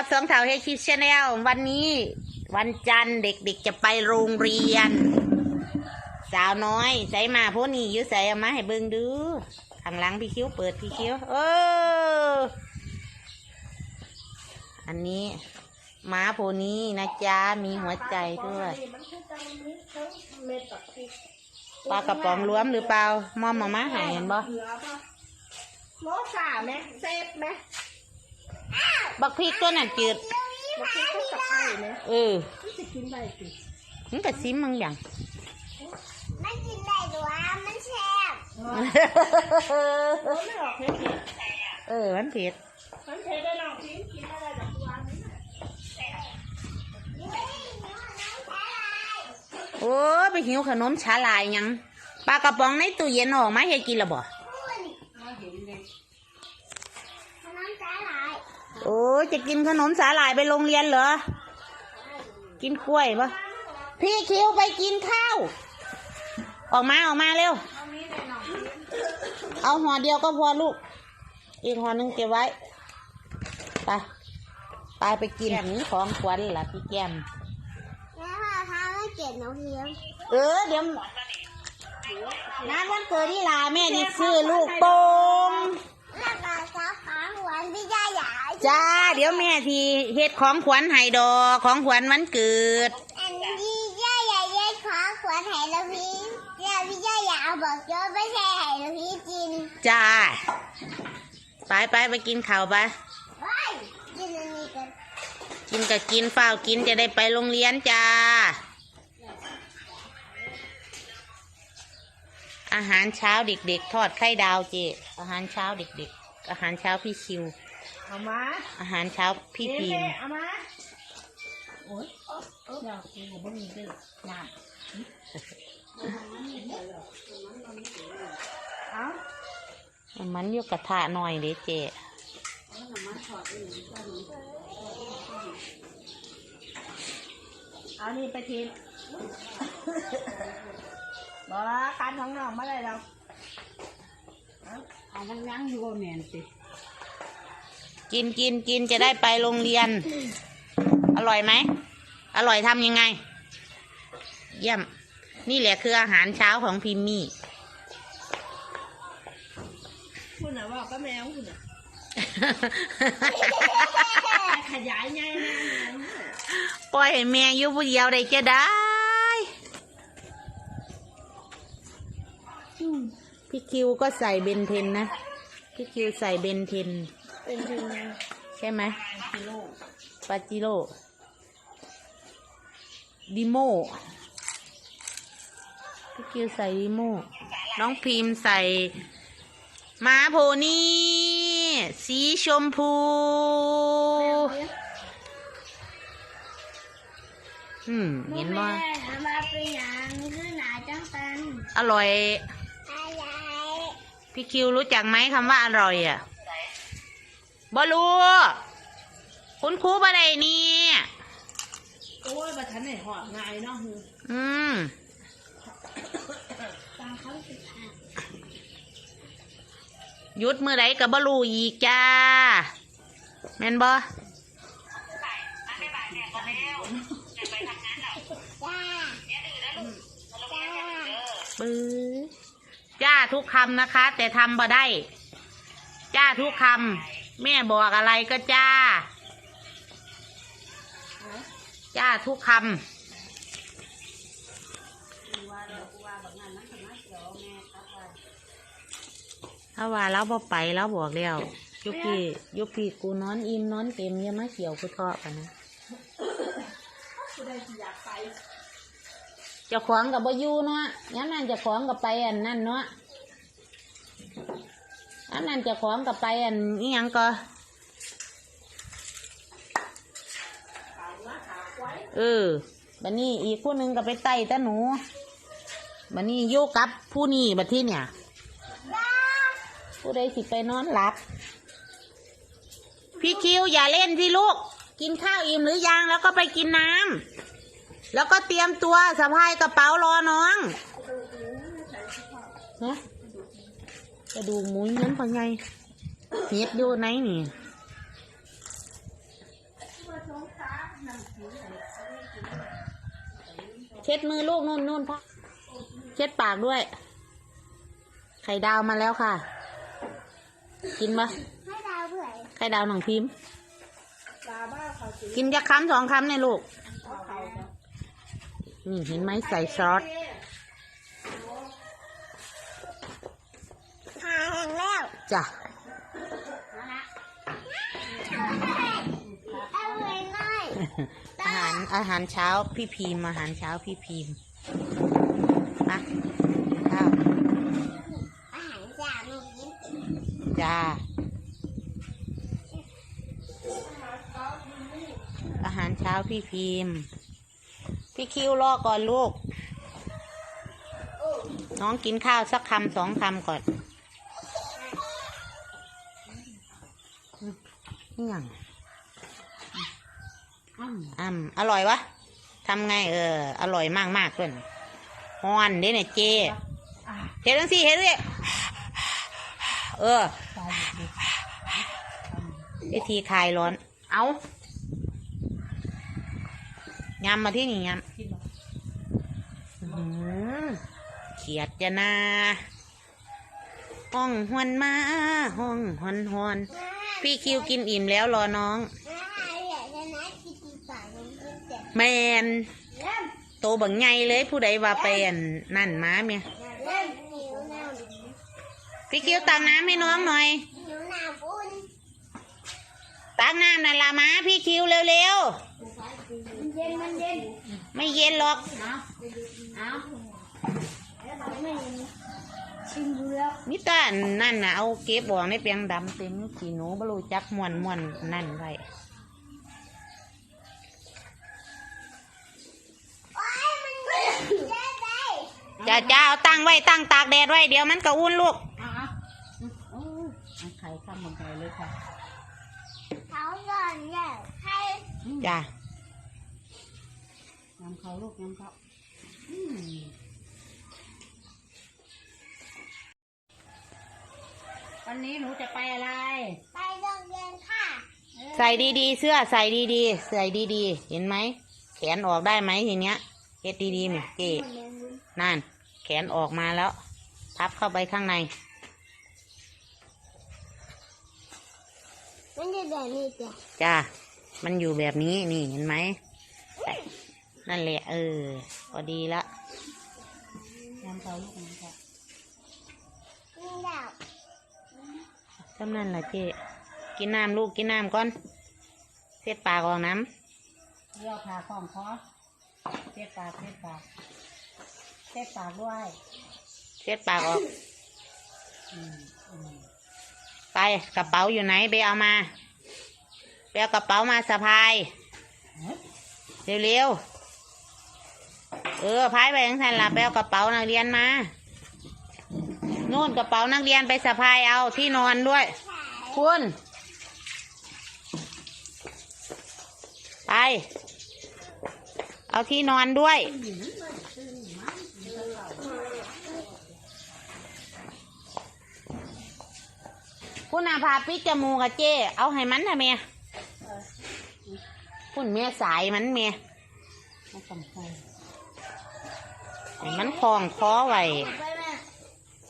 กับสองเถาเฮคิชแนลวันนี้ วันจันทร์เด็กๆจะไปโรงเรียน สาวน้อยใส่มาพวกนี้อยื้อใส่มาให้เบิ่งดูข้างหลังพี่คิ้วเปิดพี่คิ้วเอออันนี้ม้าโพนี้นะจ๊ะมีหัวใจด้วยปลากระป๋องรวมหรือเปล่ามอมมาม่าหายเห็นบ่เหลือป่ะโมสาไหมเซฟไหม บักพริกตัวนั้นจืดมาคิดก็กับไข่ไหมเออที่จะกินได้สิมันก็ซิมมึงอย่างมันกินได้ด้วยมันแซ่บโอ้ไม่ออกเพชรเออมันเผ็ดมันเพชรได้ลองกินกินได้ได้จากตัวนี้โอ้ยไปหิวขนมชาลายหยังปลากระป๋องในตู้เย็นออกมาให้กินและบ่ ขนมสาหร่าย โอ้ยจะกินขนมสาหร่ายไปโรงเรียนเหรอ กินกล้วยปะพี่คิวไปกินข้าว ออกมาออกมาเร็ว เอาห่อเดียวก็พอลูก อีกห่อหนึงเก็บไว้ ไป ไปไปกินของขวัญล่ะพี่แก้มแล้วพอทำให้เก็บน้องเพียงเออเดี๋ยวงานวันเกิดที่ลาแม่ดิซื้อลูกโป่ง แล้วก็ซับขาหวานพี่ย่าใหญ่ จ้า เดี๋ยวแม่ทีเฮ็ดของขวัญให้ดอกของขวัญวันเกิด อันนี้ย่าใหญ่ยัยขอขวานให้เราพี่ย่าพี่ย่าใหญ่เอาบอกโจ้ไม่ใช่ให้เราพี่กินจ้า ไปไปไปกินข้าวไปกินอันนี้กันกินกับกินเฝ้ากินจะได้ไปโรงเรียนจ้า อาหารเช้าเด็กๆ ทอดไข่ดาวเจอาหารเช้าเด็กๆ อาหารเช้าพี่คิว เอามาอาหารเช้าพี่พีมเอามาโอ้ยเดี๋ยวกินกับบ่มีเด้อน้ำเอามันอยู่กระทะหน่อยเด้เจเอานี่ไปทิ้งบอกว่าการของน้องไม่ได้เราเอามันยังอยู่แน่นสิ กินกินกินจะได้ไปโรงเรียน อร่อยไหม อร่อยทำยังไง เยี่ยม นี่แหละคืออาหารเช้าของพิมมี่ คุณน่ะบอกก็แมวคุณน่ะ ขยายไงนะปล่อยให้แม่อยู่ผู้เดียวได้จะได้ พี่คิวก็ใส่เบนเทนนะ พี่คิวใส่เบนเทน เป็นจริงใช่ไหมกิโลปาจิโร่ดิโมพี่คิวใส่ดิโมน้องพิมพ์ใส่ม้าโพนี่ สีชมพู อืมเห็นว่าแม่ทำมาเป็นอย่างคือหนาจังตันอร่อยอะไรพี่คิวรู้จักไหมคำว่าอร่อยอะ บอรู้คุณครูบะไดนี่โอ้ยบัทันไหนหอดง่ายเนาะอืมตาเขาสิค่ะหยุดมือใดกับบรูอีกจ้าแม่นบอจ้าจ้าปื้อจ้าทุกคำนะคะ แต่ทำบ่ได้ จ้าทุกคำ แม่บอกอะไรก็จ้า จ้าทุกคำถ้าว่าเราบ่ไปเราบอกแล้วยุพี่ยุพี่กูนอนอิ่มนอนเต็มอยังมาเขียวกูทอกันนะผู้ใดที่อยากไปเจะขวางกับบ่อยู่เนาะย้ำนั่นเจะขวางกับไปอันนั่นเนาะ ย้ำนั่นจะขวางกับไปอันนี้ยังก็เออบันนี้อีกผู้หนึ่งก็ไปไต่ตาหนูบันนี้โยกับผู้นี้บัดที่เนี่ย ผู้ใดสิไปนอนหลับ พี่คิวอย่าเล่นที่ลูก กินข้าวอิ่มหรือยังแล้วก็ไปกินน้ำแล้วก็เตรียมตัวสะพายกระเป๋ารอน้องนะ กระดูกหมูนั้นพอไงเน็บอยู่ไหนนี่เช็ดมือลูกนู่นนู่นพ่อเช็ดปากด้วย ไข่ดาวมาแล้วค่ะ กินมะไข่ดาวเบื่อไข่ดาวหนังพิมกินจะคำสองคำเนี่ยลูกนี่เห็นไหมใส่ซอส จ้ะเอาเลยหน่อยอาหารอาหารเช้าพี่พีมอาหารเช้าพี่พีมมาข้าวอาหารจานหนูกินจ้าอาหารเช้าพี่พีมพี่คิวรอก่อนลูก น้องกินข้าวสักคำสองคำก่อน นี่ยังอ้ำอ่ำอร่อยวะทำไงเออ อร่อยมากมากๆด้วยฮอนเด้เนี่ยเจอะเห็นจังสิเห็นเลยเออตายหมดเลยวิธีคลายร้อน เอายำมาที่นี่ยกินหรอำอื้อหือเขียดจะนาห้องหวนมาห้องหอนหอน พี่คิวกินอิ่มแล้วรอน้อง แมนโตบังไงเลยผู้ใดว่าไปอันนั่นมาเมียพี่คิวตักน้ำให้น้องหน่อยตักน้ำนั่นละมาพี่คิวเร็วๆไม่เย็นหรอก เอาเอาไม่เย็นชิมดูแล้วมิตานั่นน่ะเอาเก็บบอกในเปียงดำเต็มขี้หนูบรูจักมวนมวนนั่นไว้โอ้ยมันเย็นเย็นเลยจ้าจ้าเอาตั้งไว้ตั้งตากแดดไว้เดี๋ยวมันก็อุ่นลูกเอาเอาโอ้ยเอาไข่ข้ามลงไปเลยค่ะเขาก่อนเนี่ยใครจ้าน้ำเขาลูกน้ำเขาอืม วันนี้หนูจะไปอะไร ไปโรงเรียนค่ะ ใส่ดีๆ เสื้อใส่ดีๆ ใส่ดีๆ เห็นไหม แขนออกได้ไหมทีเนี้ยเฮ็ดดีๆเนี่ยเก๋นั่น แขนออกมาแล้ว พับเข้าไปข้างใน มันจะแบบนี้จ้ะจ้ามันอยู่แบบนี้นี่เห็นไหม นั่นแหละเออพอดีละน้ำเขาลูกน้ำเขานี่ดาว จำนั่นละเจ๊กินน้ำลูกกินน้ำก่อน เสียดปากออกน้เรียวขาของคอเช็ดปากเช็ดปากเช็ดปากด้วยำเสียดปากออกอืมอืมไปกระเป๋าอยู่ไหนไปเอามาไปเอากระเป๋ามาสะพายเฮ้ยเร็วๆเออพายไปทั้งทันละไปเอากระเป๋านักเรียนมา น่นกระเป๋านักเรียนไปสะพายเอาที่นอนด้วย คุณ ไป เอาที่นอนด้วย คุณอาพาปิดจมูกกับเจ้เอาให้มันทำไมคุณเมียสายมันเมียมันคล้องคอไว้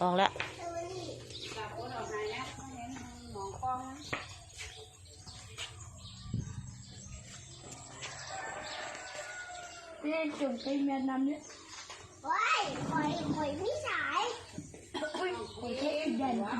ออกแล้วเอาไว้นี่จับโอ๊ตออกมาแล้วไม่เห็นหมองกล้องนะเล่นจุ่มไปแม่น้ำเนี่ยว้ายคอยคอยพี่สายคอยคอยเทปใหญ่อ่า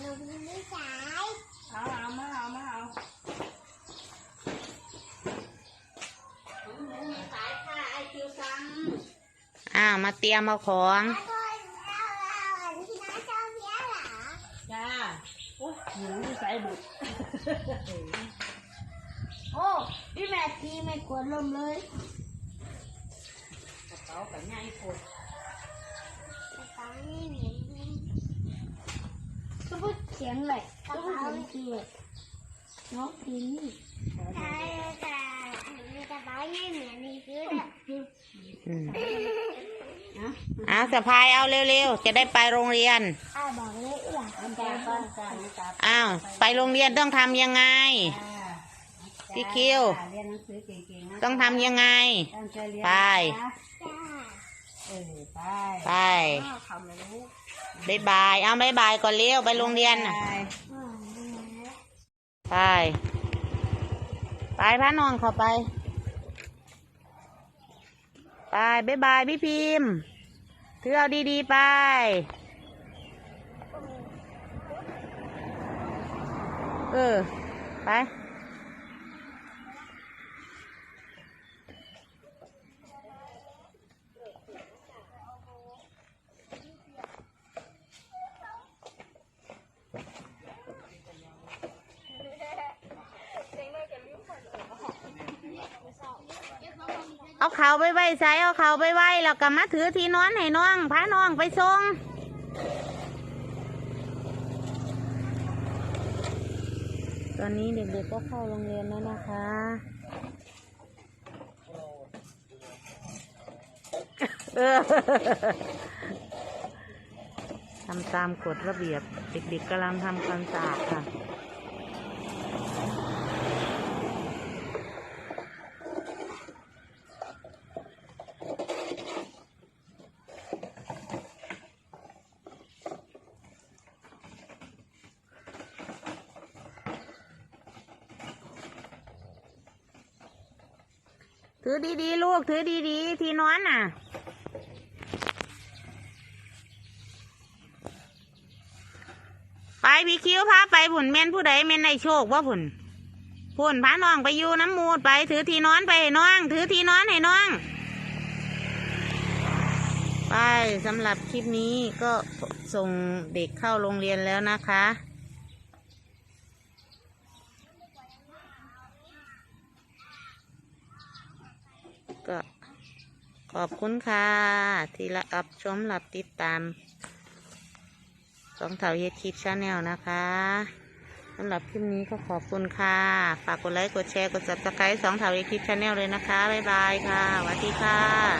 หนูเป็นพี่สาย เอาเอามาเอามาเอา อ้าว มาเตรียมเอาของแล้วก็เราเราที่น้าชอบเพี้ยเหรอจ้าโอ้ยหนูใส่บุตรโอ้พี่แม่ทีไม่กวนลมเลยกระเป๋ากับง่ายโคตรกระเป๋าไม่เหม็นก็พูดเสียงเลยกระเป๋าไม่เหม็นน้องทีนี่ใช่ค่ะกระเป๋าไม่เหม็นนี่คือแบบอืมนะ เอาสะพายเอาเร็วๆ จะได้ไปโรงเรียน อ้าบอกเลยอยากน้ำตาก้อนจ้าน้ำตาอ้าวไปโรงเรียนต้องทำยังไงจ้าพี่คิวจ้าเรียนหนังสือเก่งๆนะต้องทำยังไง ตั้งใจเรียนไป นะจ้าเออไปไปอ้าวทำเลยลูกบายบายเอาบายบายก่อนเร็วไปโรงเรียนน่ะไปอืมอืมไป ไปพาน้องเข้าไป ไปบายบายพี่พิมพ์ถือเอาดีๆไป เออ ไป เอาเขาไปไว้ใส่เอาเขาไปไว้แล้วก็มาถือที่นอนให้น้องพาน้องไปส่งตอนนี้เด็กๆก็เข้าโรงเรียนแล้วนะคะทำตามกฎระเบียบ เด็กๆกำลังทำความสะอาดค่ะ ถือดีๆ ลูก ถือดีๆ ที่นอนน่ะ ไปพี่คิ้วพาไปผุนเมนผู้ใดเมนในโชคว่าผุนผุนพาน้องไปอยู่น้ำมูดไป ถือที่นอนไปให้น้อง ถือที่นอนให้น้อง ไปสำหรับคลิปนี้ก็ส่งเด็กเข้าโรงเรียนแล้วนะคะ ก็ขอบคุณค่ะ ที่รับชมรับติดตาม สองเถาเยทิปชาแนลนะคะสำหรับคลิปนี้ก็ขอบคุณค่ะ ฝากกดไลค์ กดแชร์ กดซับสไครต์สองเถาเยทิปชาแนลเลยนะคะ บ๊ายบายค่ะสวัสดีค่ะ